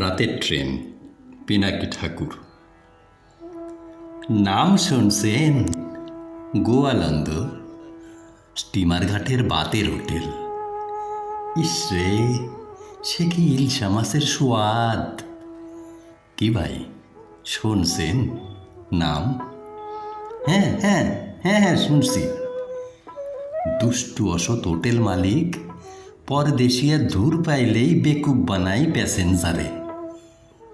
রাতের ট্রেন, পিনাকি ঠাকুর। নাম শুনছেন গোয়ালন্দ, স্টিমার ঘাটের বাতের হোটেল। ইসরে সে কি ইলশা মাছের সোয়াদ কি ভাই, শুনছেন নাম? হ্যাঁ হ্যাঁ হ্যাঁ হ্যাঁ শুনছি। দুষ্টু অসৎ হোটেল মালিক পরদেশিয়া ধূর পাইলেই বেকুব বানাই প্যাসেঞ্জারে।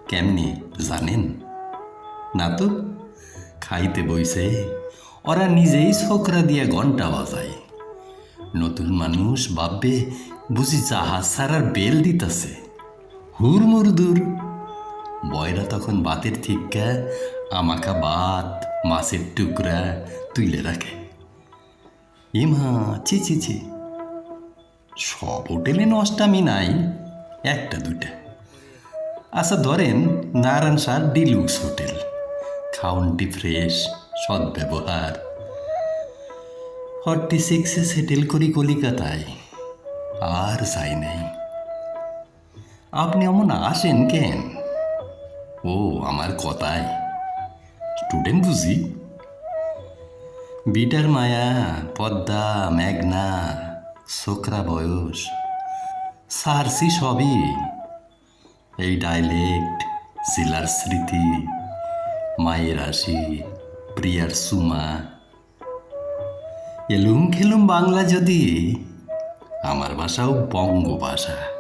কেমনি জানেন? না তো? খাইতে বইছে, ওরা নিজেই ছোকরা দিয়ে ঘণ্টা বাজায়। নতুন মানুষ ভাববে, বুঝি জাহাজ ছাড়ার বেল দিতেছে। হুর দূর। বয়রা তখন বাতের থিকা আমাকা বাত, মাছের টুকরা তুলে রাখে। ইমা চি চি চি সব হোটেলে নষ্টামি নাই, একটা দুটা আচ্ছা ধরেন নারায়ণ সার ডিলুক্স হোটেল। খাউনটি ফ্রেশ, সদ্ব্যবহার। ফর্টি সিক্সে সেটেল করি কলিকাতায়। আর চাই নাই। আপনি অমন আসেন কেন? ও, আমার কথায়। স্টুডেন্ট বুঝি? বিটার মায়া, পদ্মা, মেঘনা ছোকরা বয়স। সারসি সবই। এই ডাইলেক্ট শিলার স্মৃতি, মায়ের আসি প্রিয়ার সুমা। এলুম খেলুম বাংলা যদি, আমার ভাষাও বঙ্গ ভাষা